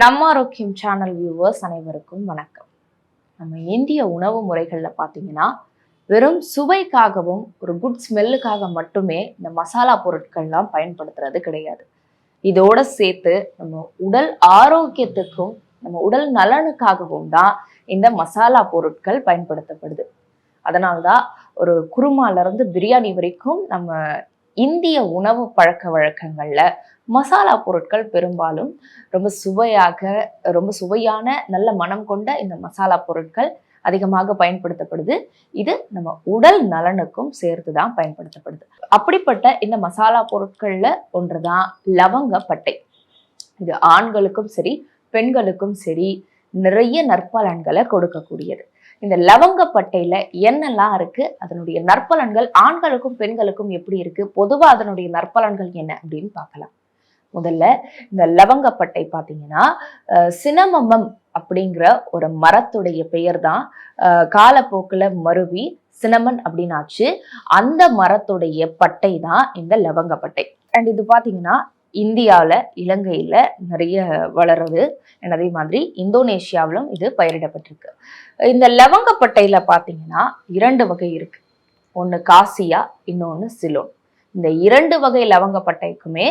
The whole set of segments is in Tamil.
நம்ம ஆரோக்கியம் சேனல் வியூவர்ஸ் அனைவருக்கும் வணக்கம். நம்ம இந்திய உணவு முறைகளில் பார்த்தீங்கன்னா வெறும் சுவைக்காகவும் ஒரு குட் ஸ்மெல்லுக்காக மட்டுமே இந்த மசாலா பொருட்கள்லாம் பயன்படுத்துறது கிடையாது. இதோட சேர்த்து நம்ம உடல் ஆரோக்கியத்துக்கும் நம்ம உடல் நலனுக்காகவும் தான் இந்த மசாலா பொருட்கள் பயன்படுத்தப்படுது. அதனால்தான் ஒரு குருமாலிருந்து பிரியாணி வரைக்கும் நம்ம இந்திய உணவு பழக்க வழக்கங்களில் மசாலா பொருட்கள் பெரும்பாலும் ரொம்ப சுவையாக ரொம்ப சுவையான நல்ல மனம் கொண்ட இந்த மசாலா பொருட்கள் அதிகமாக பயன்படுத்தப்படுது. இது நம்ம உடல் நலனுக்கும் சேர்த்து தான் பயன்படுத்தப்படுது. அப்படிப்பட்ட இந்த மசாலா பொருட்களில் ஒன்று தான் லவங்கப்பட்டை இது ஆண்களுக்கும் சரி பெண்களுக்கும் சரி நிறைய நற்பலன்களை கொடுக்கக்கூடியது. இந்த லவங்கப்பட்டையில என்னெல்லாம் இருக்கு? அதனுடைய நற்பலன்கள் ஆண்களுக்கும் பெண்களுக்கும் எப்படி இருக்கு? பொதுவா அதனுடைய நற்பலன்கள் என்ன அப்படின்னு பார்க்கலாம். முதல்ல இந்த லவங்கப்பட்டை பார்த்தீங்கன்னா சினமமம் அப்படிங்கிற ஒரு மரத்துடைய பெயர் தான் காலப்போக்கில் மருவி சினமன் அப்படின்னாச்சு அந்த மரத்துடைய பட்டை தான் இந்த லவங்கப்பட்டை. அண்ட் இது பார்த்தீங்கன்னா இந்தியாவில் இலங்கையில் நிறைய வளருது அதே மாதிரி இந்தோனேஷியாவிலும் இது பயிரிடப்பட்டிருக்கு. இந்த லவங்கப்பட்டையில் பார்த்தீங்கன்னா இரண்டு வகை இருக்குது ஒன்று காசியா இன்னொன்று சிலோன். இந்த இரண்டு வகை லவங்கப்பட்டைக்குமே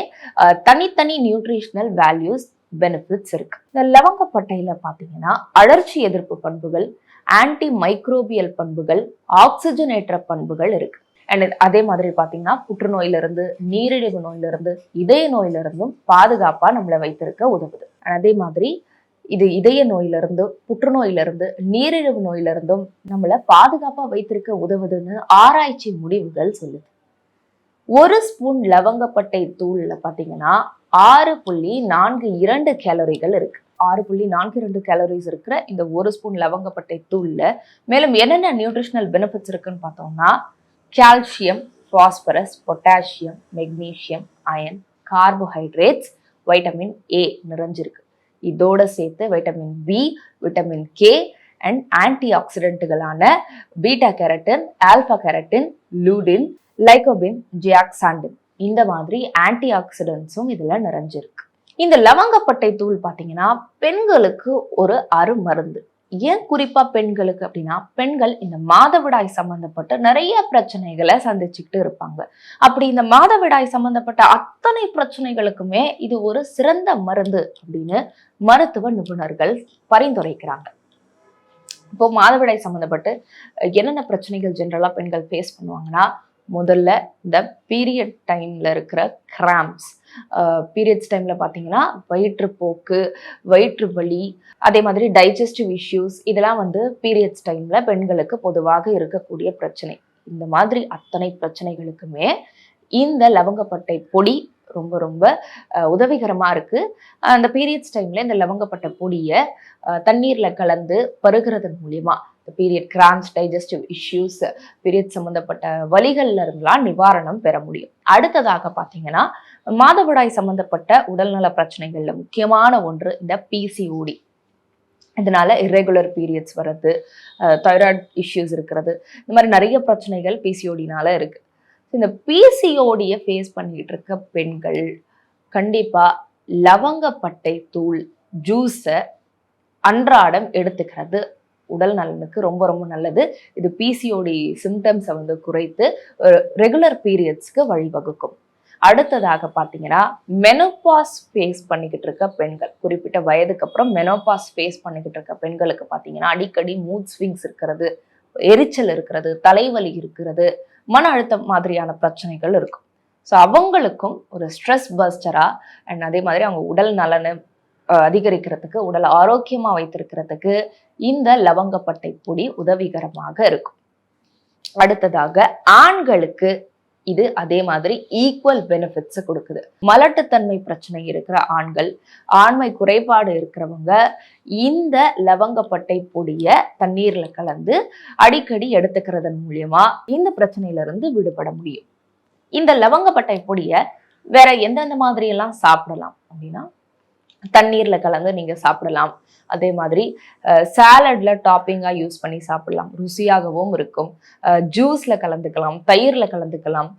தனித்தனி நியூட்ரிஷனல் வேல்யூஸ் பெனிஃபிட்ஸ் இருக்கு. இந்த லவங்கப்பட்டையில பார்த்தீங்கன்னா அழற்சி எதிர்ப்பு பண்புகள் ஆன்டி மைக்ரோபியல் பண்புகள் ஆக்சிஜனேற்ற பண்புகள் இருக்கு. அண்ட் அதே மாதிரி பார்த்தீங்கன்னா புற்றுநோயிலிருந்து நீரிழிவு நோயிலிருந்து இதய நோயிலிருந்தும் பாதுகாப்பாக நம்மளை வைத்திருக்க உதவுது. அதே மாதிரி இது இதய நோயிலிருந்து புற்றுநோயிலிருந்து நீரிழிவு நோயிலிருந்தும் நம்மளை பாதுகாப்பாக வைத்திருக்க உதவுதுன்னு ஆராய்ச்சி முடிவுகள் சொல்லுது. ஒரு ஸ்பூன் லவங்கப்பட்டை தூளில் பார்த்தீங்கன்னா ஆறு புள்ளி நான்கு இரண்டு கேலரிகள் இருக்கு. ஆறு புள்ளி நான்கு இரண்டு கேலரிஸ் இருக்கிற இந்த ஒரு ஸ்பூன் லவங்கப்பட்டை தூளில் மேலும் என்னென்ன நியூட்ரிஷனல் பெனிஃபிட்ஸ் இருக்குன்னு பார்த்தோம்னா calcium phosphorus potassium magnesium iron carbohydrates vitamin A நிறைஞ்சிருக்கு. இதோட சேர்த்து vitamin B vitamin K and anti ஆக்சிடென்ட்டுகளான beta carotene alpha carotene lutein lycopene zeaxanthin இந்த மாதிரி ஆன்டி ஆக்சிடென்ட்ஸும் இதில் நிறைஞ்சிருக்கு. இந்த லவங்கப்பட்டை தூள் பார்த்தீங்கன்னா பெண்களுக்கு ஒரு அருமருந்து. ஏன் குறிப்பா பெண்களுக்கு அப்படின்னா பெண்கள் இந்த மாதவிடாய் சம்பந்தப்பட்ட நிறைய பிரச்சனைகளை சந்திச்சுக்கிட்டு இருப்பாங்க. அப்படி இந்த மாதவிடாய் சம்பந்தப்பட்ட அத்தனை பிரச்சனைகளுக்குமே இது ஒரு சிறந்த மருந்து அப்படின்னு மருத்துவ நிபுணர்கள் பரிந்துரைக்கிறாங்க. இப்போ மாதவிடாய் சம்மந்தப்பட்டு என்னென்ன பிரச்சனைகள் ஜென்ரலாக பெண்கள் ஃபேஸ் பண்ணுவாங்கன்னா முதல்ல இந்த பீரியட் டைமில் இருக்கிற கிராம்ஸ் பீரியட்ஸ் டைமில் பார்த்தீங்கன்னா வயிற்றுப்போக்கு வயிற்று வலி அதே மாதிரி டைஜஸ்டிவ் இஷ்யூஸ் இதெல்லாம் வந்து பீரியட்ஸ் டைமில் பெண்களுக்கு பொதுவாக இருக்கக்கூடிய பிரச்சனை. இந்த மாதிரி அத்தனை பிரச்சனைகளுக்குமே இந்த லவங்கப்பட்டை பொடி ரொம்ப ரொம்ப உதவிகரமாக இருக்குது அந்த பீரியட்ஸ் டைமில் இந்த லவங்கப்பட்ட பொடியை தண்ணீரில் கலந்து பருகிறதன் மூலியமாக period cramps digestive issues period சம்மந்தப்பட்ட வலிகள்ல இருந்தெல்லாம் நிவாரணம் பெற முடியும். அடுத்ததாக பார்த்தீங்கன்னா மாதவிடாய் சம்மந்தப்பட்ட உடல்நல பிரச்சனைகள்ல முக்கியமான ஒன்று இந்த பிசிஓடி இதனால இரெகுலர் பீரியட்ஸ் வர்றது தைராய்டு இஷ்யூஸ் இருக்கிறது. இந்த மாதிரி நிறைய பிரச்சனைகள் பிசிஓடினால இருக்கு. இந்த பிசிஓடியை ஃபேஸ் பண்ணிட்டு இருக்க பெண்கள் கண்டிப்பா லவங்கப்பட்டை தூள் ஜூஸை அன்றாடம் எடுத்துக்கிறது. உடல் நலனுக்கு ரொம்ப ரொம்ப நல்லது. இது பிசிஓடி சிம்டம்ஸை வந்து குறைத்து ரெகுலர் பீரியட்ஸ்க்கு வழிவகுக்கும். அடுத்ததாக பார்த்தீங்கன்னா மெனோபாஸ் ஃபேஸ் பண்ணிக்கிட்டு இருக்க பெண்கள் குறிப்பிட்ட வயதுக்கு அப்புறம் மெனோபாஸ் ஃபேஸ் பண்ணிக்கிட்டு இருக்க பெண்களுக்கு பார்த்தீங்கன்னா அடிக்கடி மூட் ஸ்விங்ஸ் இருக்கிறது எரிச்சல் இருக்கிறது தலைவலி இருக்கிறது மன அழுத்தம் மாதிரியான பிரச்சனைகள் இருக்கும். ஸோ அவங்களுக்கும் ஒரு ஸ்ட்ரெஸ் பஸ்டராக அண்ட் அதே மாதிரி அவங்க உடல் நலனை அதிகரிக்கிறதுக்கு உடல் ஆரோக்கியமாக வைத்திருக்கிறதுக்கு இந்த லவங்கப்பட்டை பொடி உதவிகரமாக இருக்கும். அடுத்ததாக ஆண்களுக்கு இது அதே மாதிரி ஈக்குவல் பெனிஃபிட்ஸ் கொடுக்குது. மலட்டுத்தன்மை பிரச்சனை இருக்கிற ஆண்கள் ஆண்மை குறைபாடு இருக்கிறவங்க இந்த லவங்கப்பட்டை பொடிய தண்ணீர்ல கலந்து அடிக்கடி எடுத்துக்கிறதன் மூலியமா இந்த பிரச்சனையில இருந்து விடுபட முடியும். இந்த லவங்கப்பட்டை பொடிய வேற எந்தெந்த மாதிரி எல்லாம் சாப்பிடலாம் அப்படின்னா தண்ணீரில் கலந்து நீங்கள் சாப்பிடலாம். அதே மாதிரி சாலட்ல டாப்பிங்காக யூஸ் பண்ணி சாப்பிடலாம். ருசியாகவும் இருக்கும். ஜூஸில் கலந்துக்கலாம். தயிரில் கலந்துக்கலாம்.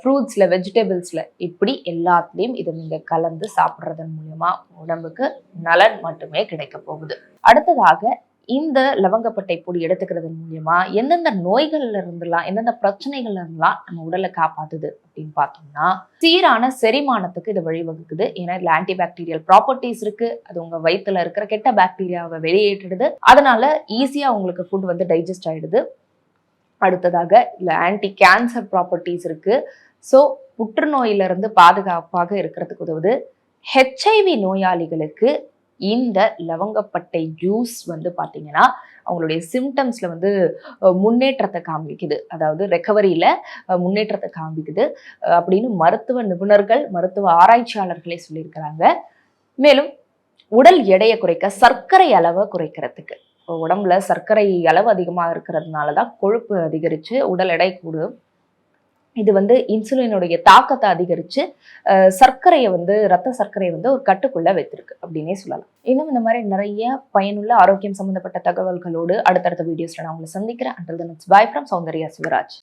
ஃப்ரூட்ஸில் வெஜிடபிள்ஸில் இப்படி எல்லாத்துலேயும் இதை நீங்கள் கலந்து சாப்பிட்றதன் மூலயமா உடம்புக்கு நலன் மட்டுமே கிடைக்க போகுது. அடுத்ததாக இந்த லவங்கப்பட்டை பொடி எடுத்துக்கிறதன் மூலியமா எந்தெந்த நோய்கள்ல இருந்துலாம் எந்தெந்த பிரச்சனைகள்ல இருந்துலாம் நம்ம உடலை காப்பாத்துது அப்படின்னு பார்த்தோம்னா சீரான செரிமானத்துக்கு இது வழிவகுக்குது. ஏன்னா இதுல ஆன்டி பாக்டீரியல் ப்ராப்பர்ட்டிஸ் இருக்கு. அது உங்க வயிற்றுல இருக்கிற கெட்ட பாக்டீரியாவை வெளியேற்றிடுது. அதனால ஈஸியா உங்களுக்கு ஃபுட் வந்து டைஜஸ்ட் ஆயிடுது. அடுத்ததாக இல்ல ஆன்டி கேன்சர் ப்ராப்பர்ட்டிஸ் இருக்கு. ஸோ புற்றுநோயிலிருந்து பாதுகாப்பாக இருக்கிறதுக்கு உதவுது. ஹெச்ஐவி நோயாளிகளுக்கு இந்த லவங்கப்பட்டை ஜூஸ் வந்து பார்த்தீங்கன்னா அவங்களுடைய சிம்டம்ஸில் வந்து முன்னேற்றத்தை காமிக்குது அதாவது ரெக்கவரியில் முன்னேற்றத்தை காமிக்குது அப்படின்னு மருத்துவ நிபுணர்கள் மருத்துவ ஆராய்ச்சியாளர்களே சொல்லியிருக்கிறாங்க. மேலும் உடல் எடையை குறைக்க சர்க்கரை அளவை குறைக்கிறதுக்கு. உடம்புல சர்க்கரை அளவு அதிகமாக இருக்கிறதுனால தான் கொழுப்பு அதிகரித்து உடல் எடை கூடும். இது வந்து இன்சுலினுடைய தாக்கத்தை அதிகரித்து சர்க்கரையை வந்து ரத்த சர்க்கரையை வந்து ஒரு கட்டுக்குள்ளே வைத்திருக்கு அப்படின்னே சொல்லலாம். இன்னும் இந்த மாதிரி நிறைய பயனுள்ள ஆரோக்கியம் சம்மந்தப்பட்ட தகவல்களோடு அடுத்தடுத்த வீடியோஸில் நான் உங்களை சந்திக்கிறேன். Until then bye from Soundarya Sivaraj.